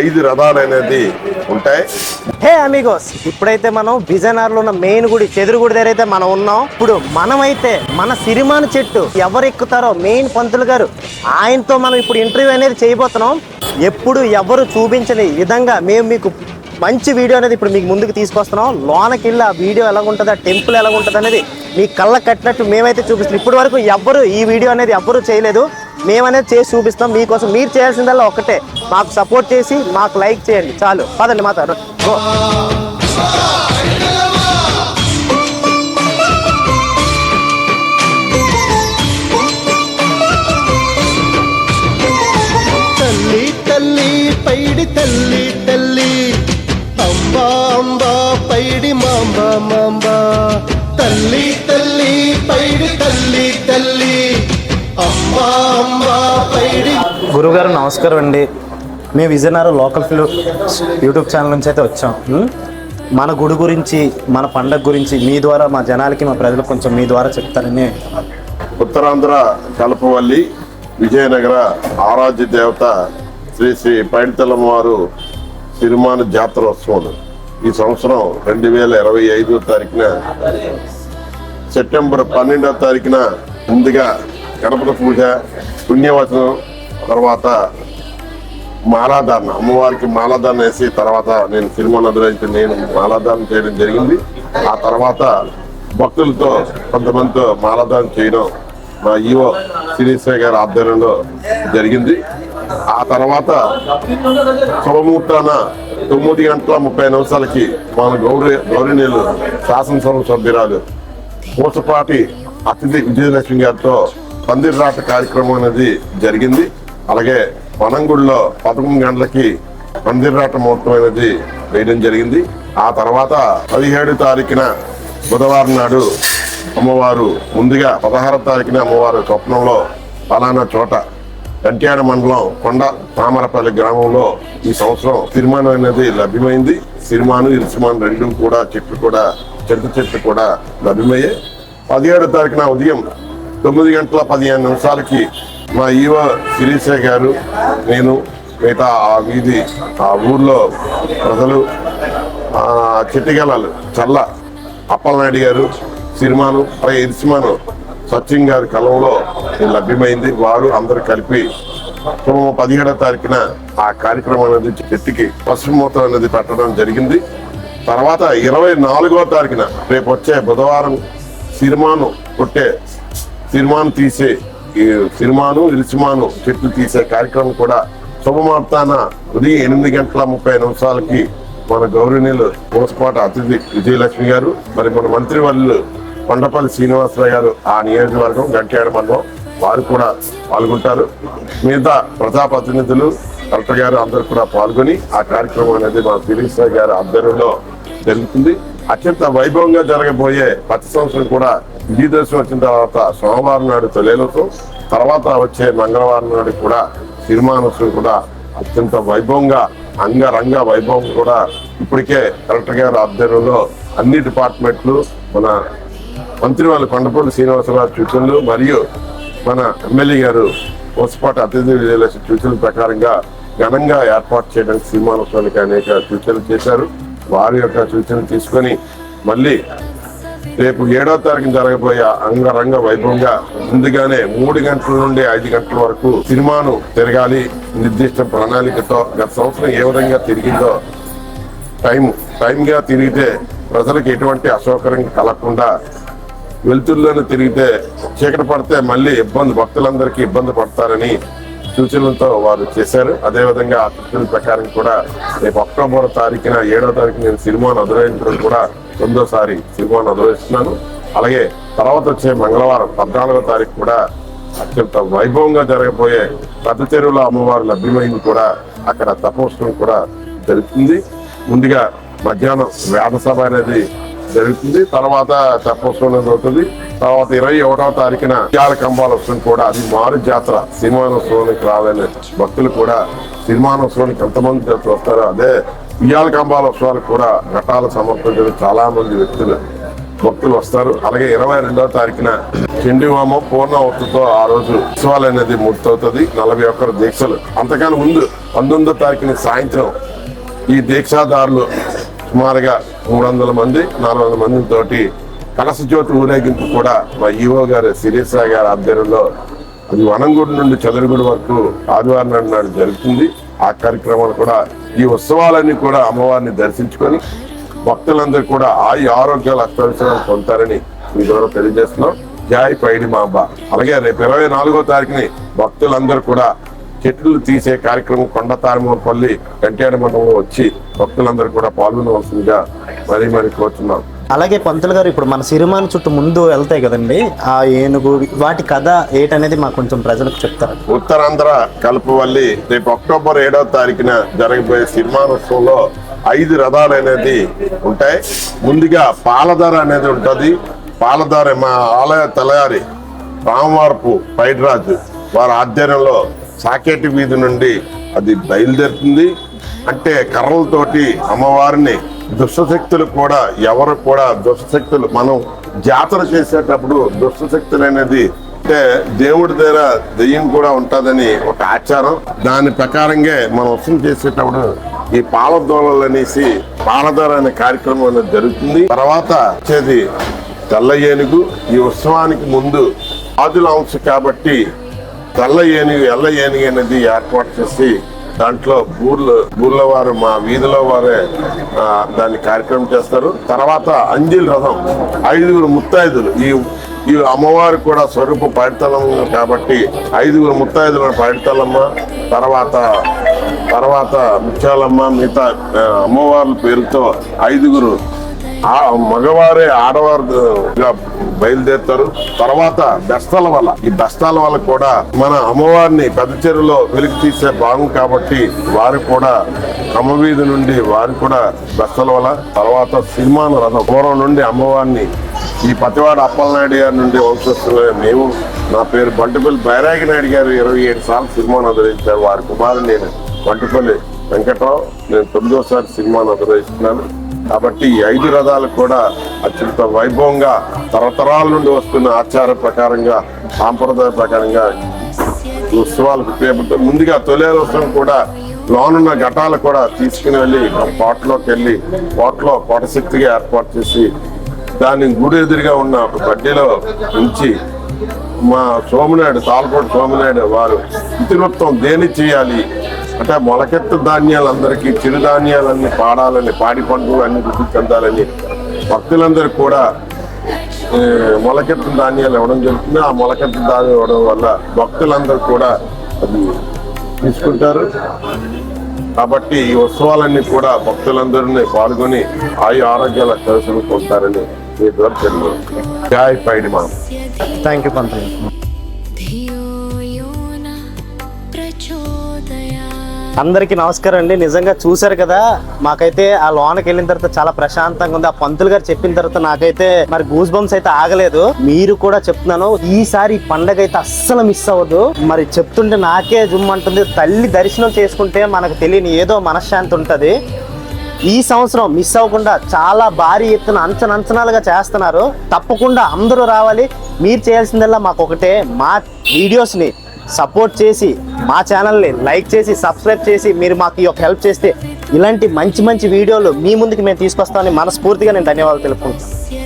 ఐదు రథాలు అనేది ఉంటాయి. హే అమిగోస్ ఇప్పుడైతే మనం విజయనగరంలో ఉన్న మెయిన్ గుడి చెదురుగుడి దగ్గర అయితే మనం ఉన్నాం. ఇప్పుడు మనమైతే మన సిరిమాను చెట్టు ఎవరు ఎక్కుతారో మెయిన్ పంతులు గారు ఆయనతో మనం ఇప్పుడు ఇంటర్వ్యూ అనేది చేయబోతున్నాం. ఎప్పుడు ఎవరు చూపించని విధంగా మేము మీకు మంచి వీడియో అనేది ఇప్పుడు మీకు ముందుకు తీసుకొస్తున్నాం. లోనకి వెళ్ళి ఆ వీడియో ఎలా ఉంటుంది ఆ టెంపుల్ ఎలా ఉంటుంది అనేది మీ కళ్ళ కట్టినట్టు మేమైతే చూపిస్తున్నాం. ఇప్పటి వరకు ఎవ్వరు ఈ వీడియో అనేది ఎవ్వరు చేయలేదు. మేమనేది చేసి చూపిస్తాం. మీకోసం మీరు చేయాల్సిందల్లా ఒకటే మాకు సపోర్ట్ చేసి మాకు లైక్ చేయండి. చాలు. పదండి మాతాడు తల్లి తల్లి పైడి తల్లి తల్లి. అంబా అంబా పైడి మాంబ మాంబా తల్లి తల్లి పైడి తల్లి తల్లి. గురుగారు నమస్కారం అండి. మేము Vizianagaram local feel YouTube channel నుంచి అయితే వచ్చాం. మన గుడి గురించి మన పండగ గురించి మీ ద్వారా మా జనాలకి మా ప్రజలకు కొంచెం మీ ద్వారా చెప్తారని. ఉత్తరాంధ్ర కలపవల్లి విజయనగర ఆరాధ్య దేవత శ్రీ శ్రీ పైడితలమ్మ వారు సిరిమాన జాతరోత్సవం ఈ సంవత్సరం రెండు వేల ఇరవై ఐదో తారీఖున సెప్టెంబర్ పన్నెండవ తారీఖున ముందుగా గణపతి పూజ పుణ్యవచనం తర్వాత మాలాధారణ. అమ్మవారికి మాలాధారణ వేసి తర్వాత నేను సినిమా నదులైతే నేను మాలాధారణ చేయడం జరిగింది. ఆ తర్వాత భక్తులతో కొంతమందితో మాలాధారణ చేయడం మా ఈవో శ్రీశ్వర గారి ఆధ్వర్యంలో జరిగింది. ఆ తర్వాత శుభముహూర్తాన తొమ్మిది గంటల ముప్పై నిమిషాలకి మన గౌరీ గౌరీనీళ్ళు శాసనసభ సభ్యురాలు పూసపాటి అతిథి విజయలక్ష్మి గారితో పందిర్రాట కార్యక్రమం అనేది జరిగింది. అలాగే వనంగుడిలో పదకొండు గంటలకి పందిర్రాట ముహూర్తం అనేది వేయడం జరిగింది. ఆ తర్వాత పదిహేడు తారీఖున బుధవారం నాడు అమ్మవారు ముందుగా పదహారో తారీఖున అమ్మవారు స్వప్నంలో పలానా చోట కంట్యాడ మండలం కొండ తామరపల్లి గ్రామంలో ఈ సంవత్సరం సిరిమాను అనేది లభ్యమైంది. సిరిమాను ఇరుసిమాను రెండు కూడా చెట్లు కూడా చెట్టు చెట్లు కూడా లభ్యమయ్యాయి. పదిహేడు తారీఖున ఉదయం తొమ్మిది గంటల పదిహేను నిమిషాలకి మా ఈవ శిరీష గారు నేను మిగతా ఆ వీధి ఆ ఊర్లో ప్రజలు ఆ చిట్టిగలాలు చల్ల అప్పలనాయుడు గారు సిరిమాను పై ఇరిసిమాను సచిన్ గారి కలంలో లభ్యమైంది వారు అందరు కలిపి పదిహేడో తారీఖున ఆ కార్యక్రమం అనేది చెట్టుకి పసుపు అనేది పెట్టడం జరిగింది. తర్వాత ఇరవై నాలుగో తారీఖున రేపు వచ్చే బుధవారం సిరిమాను కొట్టే సినిమాను తీసే ఈ సిరిమాను చెట్లు తీసే కార్యక్రమం కూడా శుభమార్తాన ఉదయం ఎనిమిది గంటల ముప్పై నిమిషాలకి మన గౌరవనీయులు పూసపాట అతిథి విజయలక్ష్మి గారు మరి మన మంత్రి వాళ్ళు కొండపల్లి శ్రీనివాసరావు గారు ఆ నియోజకవర్గం గంట్యాడ మండలం వారు కూడా పాల్గొంటారు. మిగతా ప్రజాప్రతినిధులు కలెక్టర్ గారు అందరూ కూడా పాల్గొని ఆ కార్యక్రమం అనేది మన శిరీష్ గారి ఆధ్వర్యంలో జరుగుతుంది. అత్యంత వైభవంగా జరగబోయే ప్రతి సంవత్సరం కూడా విజయదశమి వచ్చిన తర్వాత సోమవారం నాడు తొలేలతో తర్వాత వచ్చే మంగళవారం నాడు కూడా సిరిమానోత్సవం కూడా అత్యంత వైభవంగా అంగరంగ వైభవం కూడా ఇప్పటికే కలెక్టర్ గారి ఆధ్వర్యంలో అన్ని డిపార్ట్మెంట్లు మన మంత్రి వాళ్ళు కొండపల్లి శ్రీనివాసరావు సూచనలు మరియు మన ఎమ్మెల్యే గారు పోసపాటి అతిథి విజయలక్ష్మి సూచనల ప్రకారంగా ఘనంగా ఏర్పాటు చేయడానికి శ్రీమానోత్సవానికి అనేక సూచనలు చేశారు. వారి యొక్క సూచనలు తీసుకొని మళ్ళీ రేపు ఏడో తారీఖు జరగబోయే అంగరంగ వైభవంగా ముందుగానే మూడు గంటల నుండి ఐదు గంటల వరకు సినిమాను తిరగాలి. నిర్దిష్ట ప్రణాళికతో గత సంవత్సరం ఏ విధంగా తిరిగిందో టైం టైంగా తిరిగితే ప్రజలకు ఎటువంటి అసౌకర్యం కలగకుండా వెలుతురులోనే తిరిగితే చీకటి పడితే మళ్ళీ ఇబ్బంది భక్తులందరికీ ఇబ్బంది పడతారని సూచనలతో వారు చేశారు. అదేవిధంగా ఆ సూచనల ప్రకారం కూడా రేపు అక్టోబర్ తారీఖున ఏడో తారీఖు నేను సినిమాను అదురైంచడం కూడా తొమ్మిదోసారి సినిమాను అదురైస్తున్నాను అలాగే తర్వాత వచ్చే మంగళవారం పద్నాలుగో తారీఖు కూడా అత్యంత వైభవంగా జరగబోయే పెద్ద చెరువుల అమ్మవారు లభ్యమైంది కూడా అక్కడ తపోత్సవం కూడా జరుగుతుంది. ముందుగా మధ్యాహ్నం వేద సభ అనేది జరుగుతుంది. తర్వాత తెప్పోత్సవం అనేది అవుతుంది. తర్వాత ఇరవై ఒకటవ తారీఖున ఉయ్యాల కంబాలోత్సవం కూడా అది మారు జాతర సినిమానోత్సవానికి రావాలని భక్తులు కూడా సినిమానోత్సవానికి ఎంతమంది వస్తారో అదే ఉయ్యాల కంబాలోత్సవాలకు కూడా ఘటాలు సమర్పించడం చాలా మంది వ్యక్తులు భక్తులు వస్తారు. అలాగే ఇరవై రెండవ తారీఖున చండి హోమం పూర్ణావతితో ఆ రోజు ఉత్సవాలు అనేది పూర్తవుతుంది. నలభై ఒక్కరు దీక్షలు. అంతకన్నా ముందు పంతొమ్మిదో తారీఖున సాయంత్రం ఈ దీక్షాదారులు సుమారుగా మూడు వందల మంది నాలుగు వందల మంది కలస జ్యోతి ఊరేగింపు కూడా మా ఈవో గారు శిరీష గారి ఆధ్వర్యంలో అది వనంగూడి నుండి చదురుగుడి వరకు ఆదివారం నాడు నాడు జరుగుతుంది. ఆ కార్యక్రమాలు కూడా ఈ ఉత్సవాలన్నీ కూడా అమ్మవారిని దర్శించుకొని భక్తులందరూ కూడా ఆయు ఆరోగ్యాలు అష్టవిషయాలు పొందుతారని మీ ద్వారా తెలియజేస్తున్నాం. జాయ్ పైడి మా అబ్బా అలాగే రేపు ఇరవై నాలుగో తారీఖుని భక్తులందరూ కూడా చెట్లు తీసే కార్యక్రమం కొండ తారమూలపల్లి వెంకటేడ మండలంలో వచ్చి భక్తులందరూ కూడా పాల్గొనవలసిందిగా మరీ మరీ కోరుతున్నాం అలాగే పంతులు గారు ఇప్పుడు మన సిరిమాన చుట్టూ ముందు వెళ్తాయి కదండి. ఆ ఏనుగు వాటి కథ ఏటనేది మాకు కొంచెం ప్రజలకు చెప్తారు? ఉత్తరాంధ్ర కలుపువల్లి రేపు అక్టోబర్ ఏడవ తారీఖున జరగబోయే సినిమానోత్సవంలో ఐదు రథాలు అనేది ఉంటాయి. ముందుగా పాలధార అనేది ఉంటుంది. పాలధార మా ఆలయ తలయారి రామవారపు పైడిరాజు వారి ఆధ్వర్యంలో సాకేటి వీధి నుండి అది బయలుదేరుతుంది. అంటే కర్రలతోటి అమ్మవారిని దుష్టశక్తులు కూడా ఎవరు కూడా దుష్టశక్తులు మనం జాతర చేసేటప్పుడు దుష్టశక్తులు అనేది అంటే దేవుడి దగ్గర దెయ్యం కూడా ఉంటుందని ఒక ఆచారం. దాని ప్రకారంగా మనం వసం చేసేటప్పుడు ఈ పాలదోళలు అనేసి పాలధార అనే కార్యక్రమం అనేది జరుగుతుంది. తర్వాత వచ్చేది తెల్ల ఏనుగు. ఈ ఉత్సవానికి ముందు ఆదుల అంశం కాబట్టి తెల్ల ఏనుగు ఎల్ల ఏనుగు అనేది ఏర్పాటు చేసి దాంట్లో ఊర్లో ఊర్లో వారు మా వీధిలో వారే దాన్ని కార్యక్రమం చేస్తారు. తర్వాత అంజిల్ రథం ఐదుగురు ముత్తైదులు. ఈ ఈ అమ్మవారు కూడా స్వరూప పైడితలం కాబట్టి ఐదుగురు ముత్తైదులు పాడితలమ్మ తర్వాత తర్వాత ముత్యాలమ్మ మిగతా అమ్మవార్ల పేరుతో ఐదుగురు మగవారే ఆడవారుగా బయలుదేరుతారు. తర్వాత బెస్తాల వల్ల ఈ బెస్తాల వల్ల కూడా మన అమ్మవారిని పెద్ద చెరువులో వెలికి తీసే భాగం కాబట్టి వారు కూడా క్రమవీధి నుండి వారు కూడా బెస్తాల వల్ల తర్వాత సినిమాను రథం పూర్వం నుండి అమ్మవారిని ఈ పతివాడ అప్పలనాయుడు గారి నుండి వంశస్థులే మేము నా పేరు బంటుపల్లి బైరాగి నాయుడు గారు ఇరవై ఏడు సార్లు సినిమాను అధిరించారు వారి కుమారుడు నేను బంటుపల్లి వెంకట్రావు. నేను తొమ్మిదోసారి సినిమాను అధిరిస్తున్నాను కాబట్టి ఐదు రథాలు కూడా అత్యంత వైభవంగా తరతరాల నుండి వస్తున్న ఆచార ప్రకారంగా సాంప్రదాయ ప్రకారంగా ఉత్సవాలకు పేపర్తో ముందుగా తొలేరోత్సవం కూడా లోనున్న ఘటాలు కూడా తీసుకుని వెళ్ళి పాటలోకి వెళ్ళి పాటలో కోట శక్తిగా ఏర్పాటు చేసి దాన్ని గుడి ఎదురుగా ఉన్న ఒక బడ్డీలో ఉంచి మా సోమనాయుడు తాల్కోట సోమనాయుడు వారు ఇతివృత్తం దేని చేయాలి అంటే మొలకెత్తు ధాన్యాలందరికీ చిరుధాన్యాలన్నీ పాడాలని పాడి పంటలు అన్ని వృద్ధి చెందాలని భక్తులందరూ కూడా ఏ, మొలకెత్తు ధాన్యాలు ఇవ్వడం జరుగుతుంది. ఆ మొలకెత్తు ధాన్యం ఇవ్వడం వల్ల భక్తులందరూ కూడా అది తీసుకుంటారు. కాబట్టి ఈ ఉత్సవాలన్నీ కూడా భక్తులందరినీ పాల్గొని ఆయు ఆరోగ్యాల దర్శనం పొందుతారని మీ ద్వారా తెలియదు జాయ్ పైడి మా థ్యాంక్ యూ పంతులు అందరికీ నమస్కారం అండి. నిజంగా చూశారు కదా మాకైతే ఆ లోనకి వెళ్ళిన తర్వాత చాలా ప్రశాంతంగా ఉంది. ఆ పంతులు గారు చెప్పిన తర్వాత నాకైతే మరి గూస్ బంప్స్ అయితే ఆగలేదు. మీరు కూడా చెప్తున్నాను ఈసారి పండగ అయితే అస్సలు మిస్ అవ్వదు. మరి చెప్తుంటే నాకే జుమ్ అంటుంది. తల్లి దర్శనం చేసుకుంటే మనకు తెలియని ఏదో మనశ్శాంతి ఉంటుంది. ఈ సంవత్సరం మిస్ అవ్వకుండా చాలా భారీ ఎత్తున అంచనంచనాలుగా చేస్తున్నారు. తప్పకుండా అందరూ రావాలి. మీరు చేయాల్సిందల్లా మాకు ఒకటే మా వీడియోస్ని సపోర్ట్ చేసి మా ఛానల్ని లైక్ చేసి సబ్స్క్రైబ్ చేసి మీరు మాకు ఈ యొక్క హెల్ప్ చేస్తే ఇలాంటి మంచి మంచి వీడియోలు మీ ముందుకు మేము తీసుకొస్తామని మనస్ఫూర్తిగా నేను ధన్యవాదాలు తెలుపుకుంటాను